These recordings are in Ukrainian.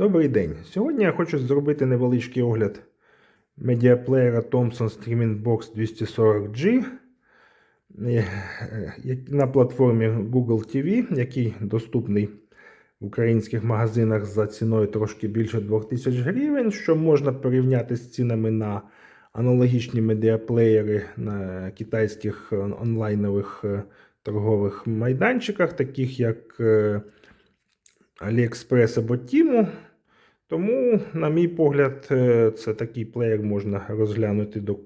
Добрий день. Сьогодні я хочу зробити невеличкий огляд медіаплеєра Thomson Streaming Box 240G е, на платформі Google TV, який доступний в українських магазинах за ціною трошки більше 2000 гривень, що можна порівняти з цінами на аналогічні медіаплеєри на китайських он- онлайнових е, торгових майданчиках, таких як е, AliExpress або Timo. Тому, на мій погляд, е, це такий плеєр можна розглянути до,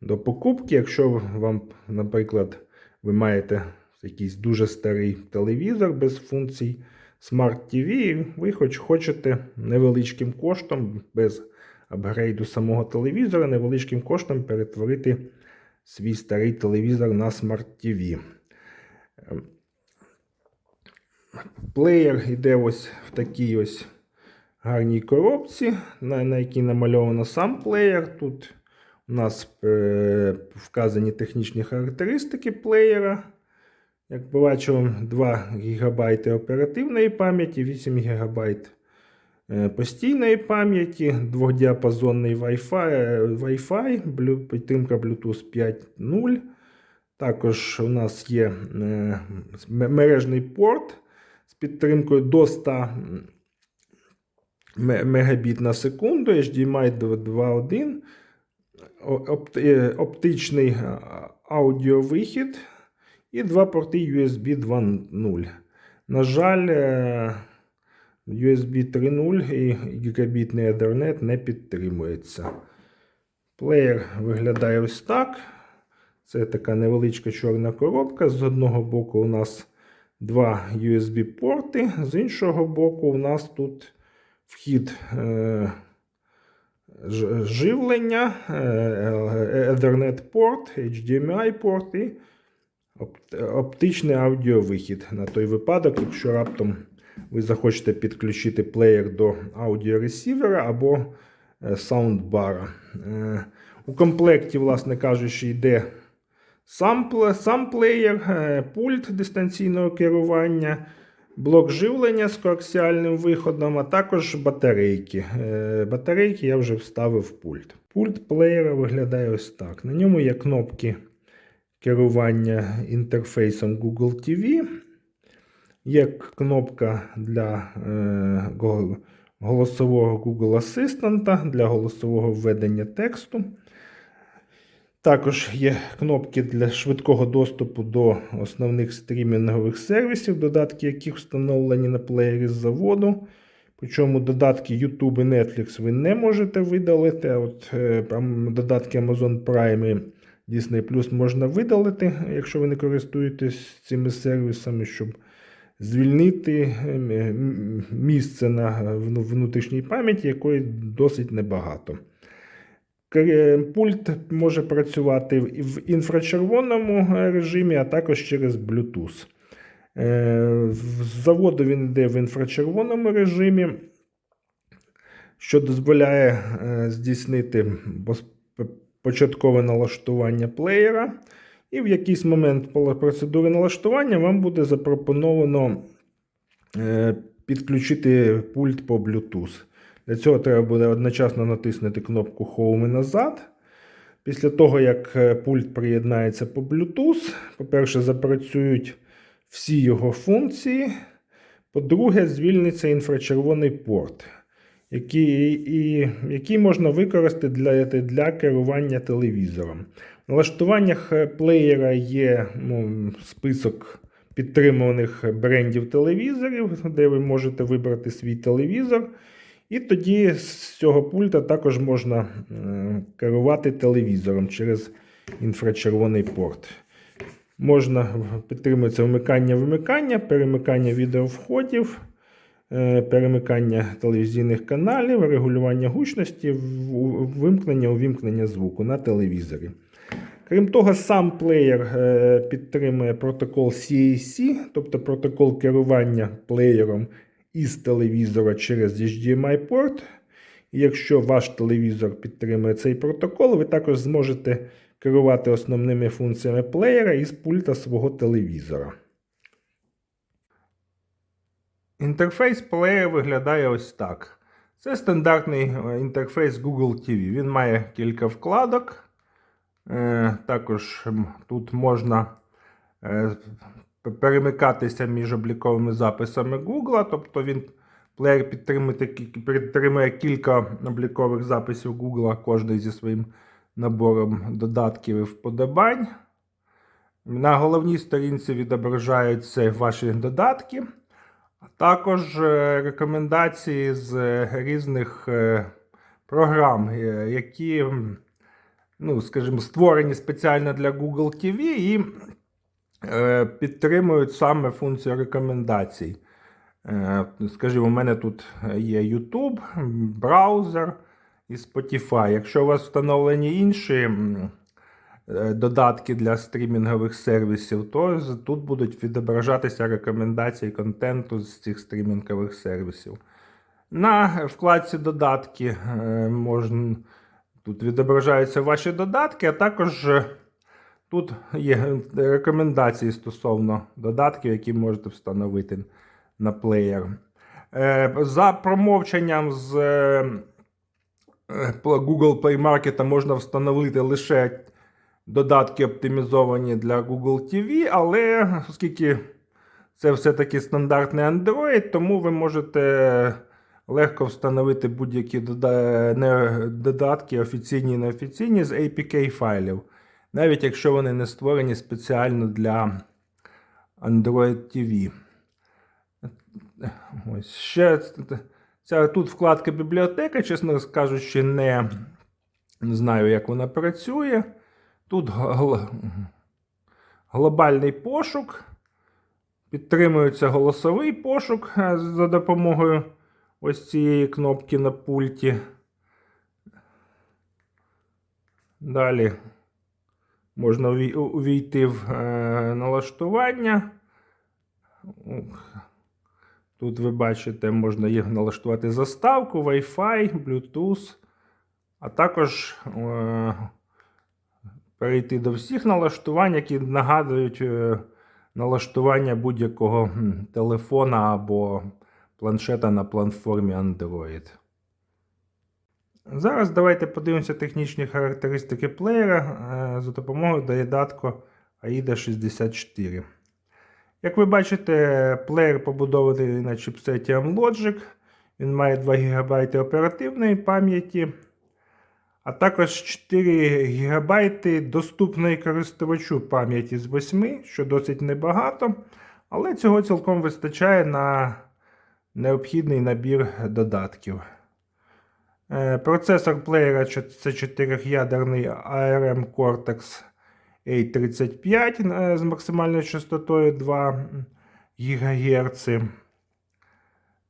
до покупки. Якщо вам, наприклад, ви маєте якийсь дуже старий телевізор без функцій Smart TV, ви хоч хочете невеличким коштом, без апгрейду самого телевізора, невеличким коштом перетворити свій старий телевізор на Smart TV. Плеєр йде ось в такій ось гарній коробці, на, на якій намальовано сам плеєр. Тут у нас е, вказані технічні характеристики плеєра. Як бачимо, 2 ГБ оперативної пам'яті, 8 ГБ е, постійної пам'яті, двохдіапазонний Wi-Fi, е, Wi-Fi підтримка Bluetooth 5.0. Також у нас є е, мережний порт з підтримкою до 100 м- мегабіт на секунду, HDMI 2.1, о- опт- е, оптичний аудіовихід і два порти USB 2.0. На жаль, е, USB 3.0 і гігабітний Ethernet не підтримується. Плеєр виглядає ось так. Це така невеличка чорна коробка. З одного боку у нас два USB-порти, з іншого боку, у нас тут вхід е, живлення, е, Ethernet порт, HDMI порт і оп- оптичний аудіовихід. На той випадок, якщо раптом ви захочете підключити плеєр до аудіоресівера або е, саундбара. Е, У комплекті, власне кажучи, йде сам, сам плеєр, е, пульт дистанційного керування, блок живлення з коаксіальним виходом, а також батарейки. Е, Батарейки я вже вставив в пульт. Пульт плеєра виглядає ось так. На ньому є кнопки керування інтерфейсом Google TV. Є кнопка для е, голосового Google Асистента для голосового введення тексту. Також є кнопки для швидкого доступу до основних стрімінгових сервісів, додатки яких встановлені на плеєрі з заводу. Причому додатки YouTube і Netflix ви не можете видалити. А от е, додатки Amazon Prime і Disney Plus можна видалити, якщо ви не користуєтесь цими сервісами, щоб звільнити е, місце на внутрішній пам'яті, якої досить небагато. Кер- Пульт може працювати в- інфрачервоному е, режимі, а також через Bluetooth. Е, З заводу він йде в інфрачервоному режимі, що дозволяє е, здійснити початкове налаштування плеєра. І в якийсь момент процедури налаштування вам буде запропоновано е, підключити пульт по Bluetooth. Для цього треба буде одночасно натиснути кнопку Home і назад. Після того, як е, пульт приєднається по Bluetooth, по-перше, запрацюють всі його функції. По-друге, звільниться інфрачервоний порт, який, і, який можна використати для, для керування телевізором. В налаштуваннях е, плеєра є ну, список підтримуваних брендів телевізорів, де ви можете вибрати свій телевізор. І тоді з цього пульта також можна керувати телевізором через інфрачервоний порт. Можна підтримується вмикання-вимикання, перемикання відеовходів, е, перемикання телевізійних каналів, регулювання гучності, вимкнення увімкнення звуку на телевізорі. Крім того, сам плеєр е, підтримує протокол CAC, тобто протокол керування плеєром із телевізора через HDMI-порт. І якщо ваш телевізор підтримує цей протокол, ви також зможете керувати основними функціями плеєра із пульта свого телевізора. Інтерфейс плеєра виглядає ось так. Це стандартний е, інтерфейс Google TV. Він має кілька вкладок. Е, Також тут можна е, перемикатися між обліковими записами Google, тобто він плеєр підтримує, кілька облікових записів Google, кожний зі своїм набором додатків і вподобань. На головній сторінці відображаються ваші додатки, а також е, рекомендації з е, різних е, програм, які, ну, скажімо, створені спеціально для Google TV і підтримують саме функцію рекомендацій. Е, Скажімо, у мене тут є YouTube, браузер і Spotify. Якщо у вас встановлені інші е, додатки для стрімінгових сервісів, то тут будуть відображатися рекомендації контенту з цих стрімінгових сервісів. На вкладці додатки е, можна, тут відображаються ваші додатки, а також е, тут є рекомендації стосовно додатків, які можете встановити на плеєр. Е, За промовченням з е, е, Google Play Market можна встановити лише додатки оптимізовані для Google TV, але оскільки це все-таки стандартний Android, тому ви можете легко встановити будь-які додатки, офіційні неофіційні, з APK файлів, навіть якщо вони не створені спеціально для Android TV. Ось ще ця тут вкладка бібліотека, чесно кажучи, не, не знаю, як вона працює. Тут гл- глобальний пошук. Підтримується голосовий пошук е, за допомогою ось цієї кнопки на пульті. Далі можна увійти в е, налаштування. Тут ви бачите, можна їх налаштувати заставку, Wi-Fi, Bluetooth, а також е, перейти до всіх налаштувань, які нагадують е, налаштування будь-якого телефона або планшета на платформі Android. Зараз давайте подивимося технічні характеристики плеєра е, за допомогою додатку AIDA 64. Як ви бачите, плеєр побудований на чіпсеті Amlogic. Він має 2 ГБ оперативної пам'яті, а також 4 ГБ доступної користувачу пам'яті з 8, що досить небагато, але цього цілком вистачає на необхідний набір додатків. Е, Процесор плеєра це 4-ядерний ARM Cortex A35 е, з максимальною частотою 2 ГГц.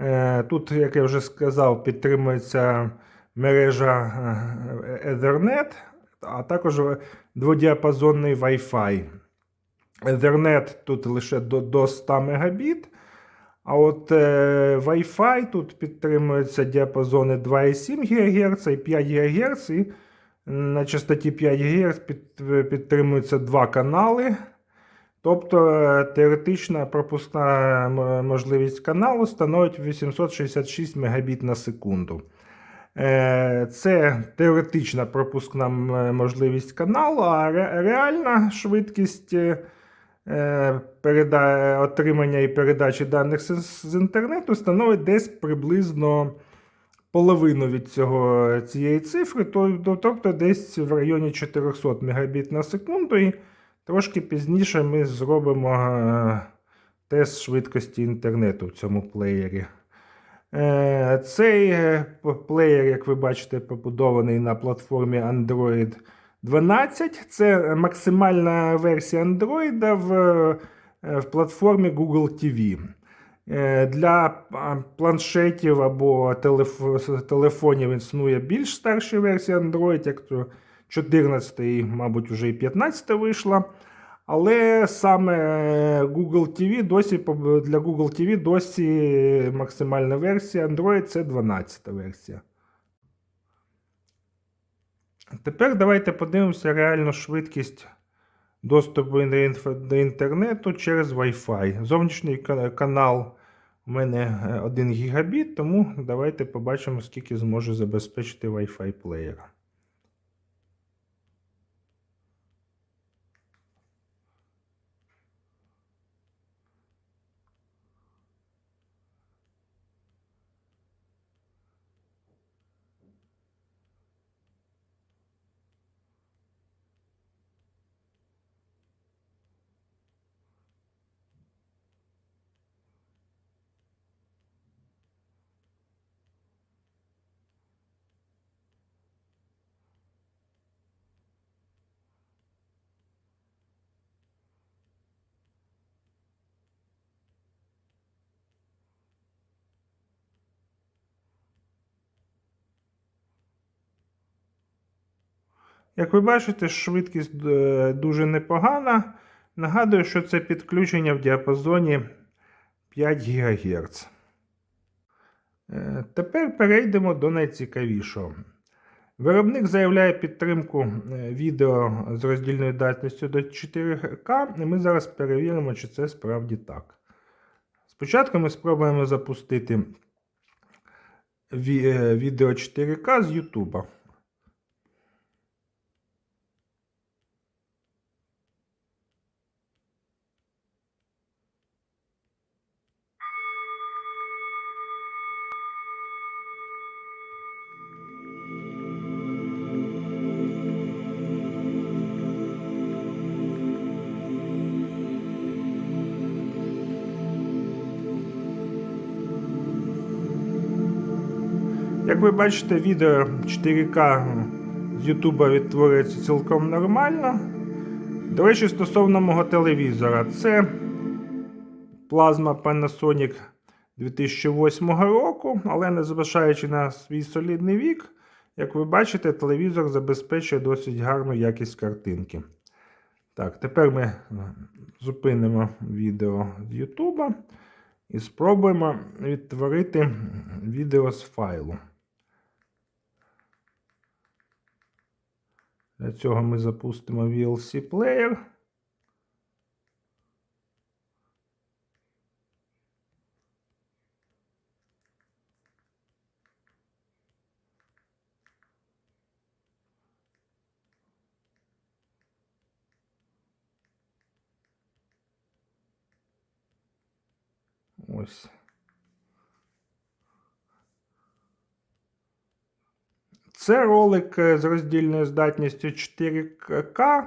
Е, Тут, як я вже сказав, підтримується мережа Ethernet, а також дводіапазонний Wi-Fi. Ethernet тут лише до 100 Мбіт. А от е, Wi-Fi тут підтримуються діапазони 2,7 ГГц і 5 ГГц. І на частоті 5 ГГц під, підтримуються два канали. Тобто е, теоретична пропускна можливість каналу становить 866 Мбіт на секунду. Е, Це теоретична пропускна можливість каналу, а реальна швидкість переда... отримання і передачі даних з, інтернету становить десь приблизно половину від цього, цієї цифри, то- то- тобто десь в районі 400 Мбіт на секунду. І трошки пізніше ми зробимо е, тест швидкості інтернету в цьому плеєрі. Е, Цей е, плеєр, як ви бачите, побудований на платформі Android 12. Це максимальна версія Android в, е, в платформі Google TV. Е, Для планшетів або телеф- телефонів існує більш старша версія Android, як то 14 і, мабуть, вже і 15 вийшла. Але саме Google TV досі для Google TV досі максимальна версія Android це 12 версія. Тепер давайте подивимося реальну швидкість доступу до інтернету через Wi-Fi. Зовнішній канал У мене е, 1 гігабіт, тому давайте побачимо, скільки зможе забезпечити Wi-Fi плеєр. Як ви бачите, швидкість е, дуже непогана. Нагадую, що це підключення в діапазоні 5 ГГц. Е, Тепер перейдемо до найцікавішого. Виробник заявляє підтримку е, відео з роздільною датністю до 4К, і ми зараз перевіримо, чи це справді так. Спочатку ми спробуємо запустити відео 4К з YouTube. Як ви бачите, відео 4К з YouTube відтворюється цілком нормально. До речі, стосовно мого телевізора, це плазма Panasonic 2008 року, але незважаючи на свій солідний вік, як ви бачите, телевізор забезпечує досить гарну якість картинки. Так, тепер ми е, зупинимо відео з YouTube і спробуємо відтворити відео з файлу. Для цього ми запустимо VLC Player. Ось. Це ролик е, з роздільною здатністю 4К,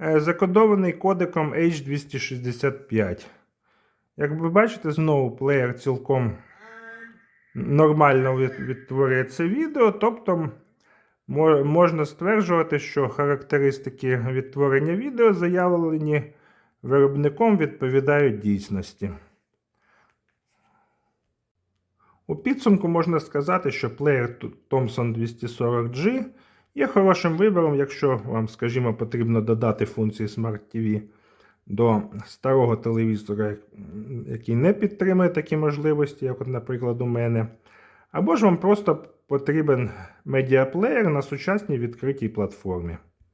е, закодований кодеком H265. Як ви бачите, знову плеєр цілком нормально відтворює це відео, тобто можна стверджувати, що характеристики відтворення відео, заявлені виробником, відповідають дійсності. У підсумку можна сказати, що плеєр Thomson 240G є хорошим вибором, якщо вам, скажімо, потрібно додати функції Smart TV до старого телевізора, який не підтримує такі можливості, як, от, наприклад, у мене. Або ж вам просто потрібен медіаплеєр на сучасній відкритій платформі.